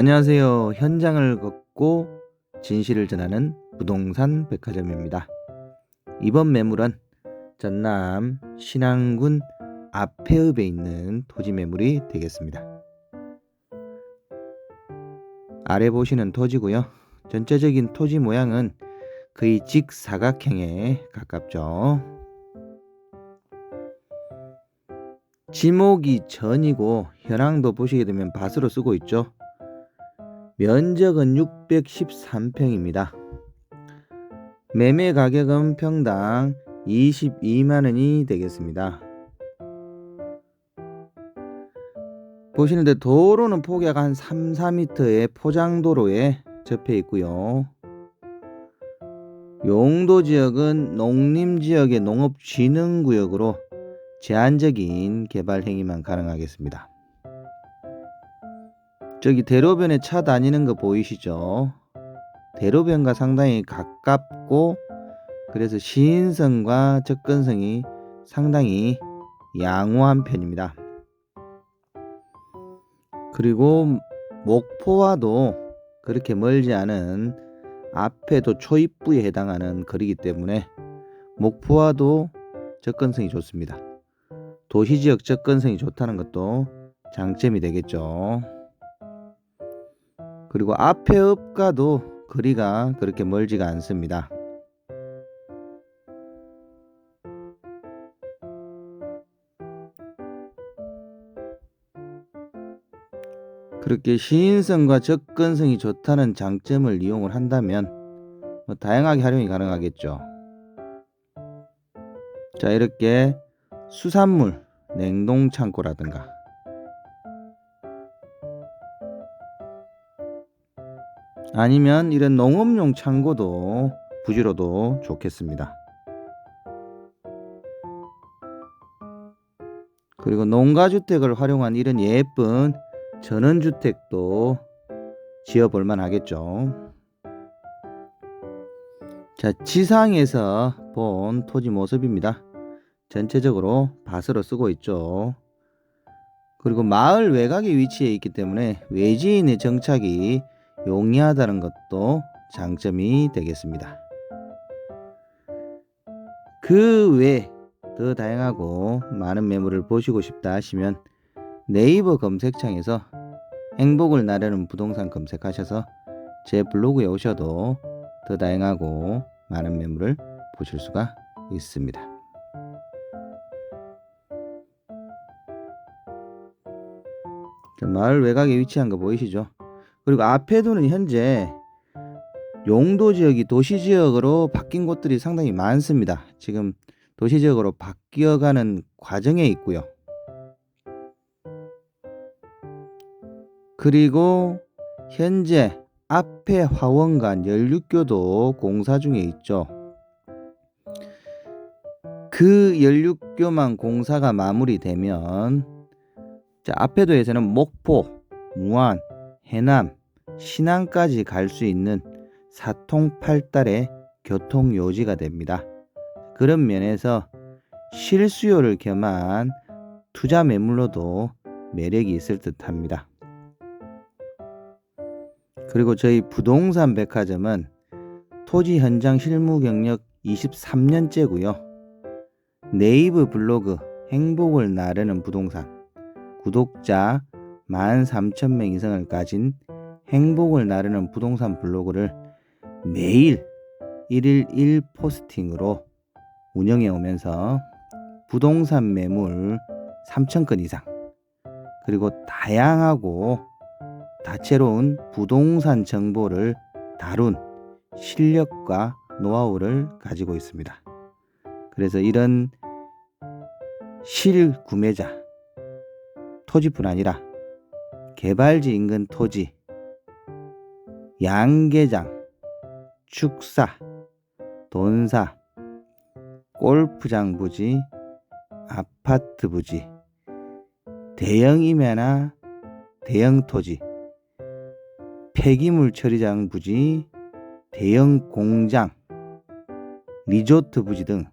안녕하세요. 현장을 걷고 진실을 전하는 부동산 백화점입니다. 이번 매물은 전남 신안군 앞해읍에 있는 토지 매물이 되겠습니다. 아래 보시는 토지고요. 전체적인 토지 모양은 거의 직사각형에 가깝죠. 지목이 전이고 현황도 보시게 되면 밭으로 쓰고 있죠. 면적은 613평입니다. 매매 가격은 평당 22만 원이 되겠습니다. 보시는데 도로는 폭약 한 3, 4m의 포장도로에 접해 있고요. 용도 지역은 농림 지역의 농업진흥구역으로 제한적인 개발 행위만 가능하겠습니다. 저기 대로변에 차 다니는 거 보이시죠? 대로변과 상당히 가깝고 그래서 시인성과 접근성이 상당히 양호한 편입니다. 그리고 목포와도 그렇게 멀지 않은 앞에도 초입부에 해당하는 거리이기 때문에 목포와도 접근성이 좋습니다. 도시 지역 접근성이 좋다는 것도 장점이 되겠죠. 그리고 앞에 읍과도 거리가 그렇게 멀지가 않습니다. 그렇게 시인성과 접근성이 좋다는 장점을 이용을 한다면 뭐 다양하게 활용이 가능하겠죠. 자 이렇게 수산물 냉동 창고라든가 아니면 이런 농업용 창고도 부지로도 좋겠습니다. 그리고 농가주택을 활용한 이런 예쁜 전원주택도 지어볼 만하겠죠. 자, 지상에서 본 토지 모습입니다. 전체적으로 밭으로 쓰고 있죠. 그리고 마을 외곽에 위치해 있기 때문에 외지인의 정착이 용이하다는 것도 장점이 되겠습니다. 그외더 다양하고 많은 매물을 보시고 싶다 하시면 네이버 검색창에서 행복을 나르는 부동산 검색하셔서 제 블로그에 오셔도 더 다양하고 많은 매물을 보실 수가 있습니다. 자, 마을 외곽에 위치한 거 보이시죠? 그리고 앞에도는 현재 용도 지역이 도시 지역으로 바뀐 곳들이 상당히 많습니다. 지금 도시 지역으로 바뀌어가는 과정에 있고요. 그리고 현재 앞에 화원간 연륙교도 공사 중에 있죠. 그 연륙교만 공사가 마무리되면 자, 앞에도에서는 목포, 무안, 해남, 신안까지 갈 수 있는 사통팔달의 교통 요지가 됩니다. 그런 면에서 실수요를 겸한 투자 매물로도 매력이 있을 듯합니다. 그리고 저희 부동산 백화점은 토지 현장 실무 경력 23년째고요. 네이버 블로그 행복을 나르는 부동산 구독자 13,000명 이상을 가진 행복을 나르는 부동산 블로그를 매일 1일 1 포스팅으로 운영해 오면서 부동산 매물 3,000건 이상 그리고 다양하고 다채로운 부동산 정보를 다룬 실력과 노하우를 가지고 있습니다. 그래서 이런 실구매자 토지뿐 아니라 개발지 인근 토지, 양계장, 축사, 돈사, 골프장 부지, 아파트 부지, 대형 임야나 대형 토지, 폐기물 처리장 부지, 대형 공장, 리조트 부지 등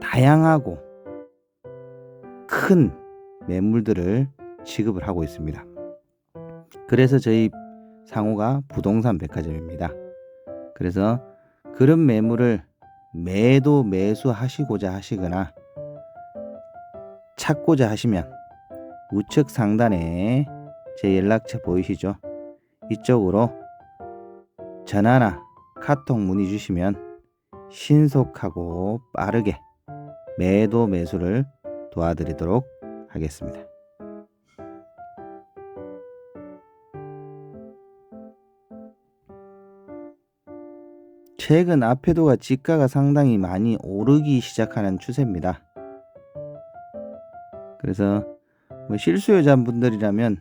다양하고 큰 매물들을 취급을 하고 있습니다. 그래서 저희 상호가 부동산 백화점입니다. 그래서 그런 매물을 매도 매수하시고자 하시거나 찾고자 하시면 우측 상단에 제 연락처 보이시죠? 이쪽으로 전화나 카톡 문의 주시면 신속하고 빠르게 매도 매수를 도와드리도록 하겠습니다. 최근 아페도가 지가가 상당히 많이 오르기 시작하는 추세입니다. 그래서 뭐 실수요자분들이라면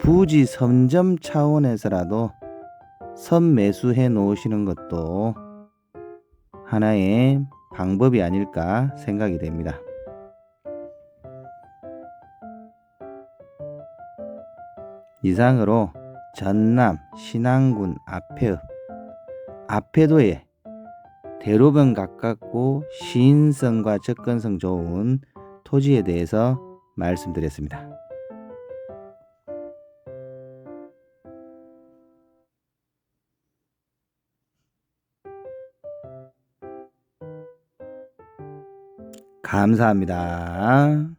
부지 선점 차원에서라도 선 매수해 놓으시는 것도 하나의 방법이 아닐까 생각이 됩니다. 이상으로 전남 신안군 아페읍 아페도에 대로변 가깝고 시인성과 접근성 좋은 토지에 대해서 말씀드렸습니다. 감사합니다.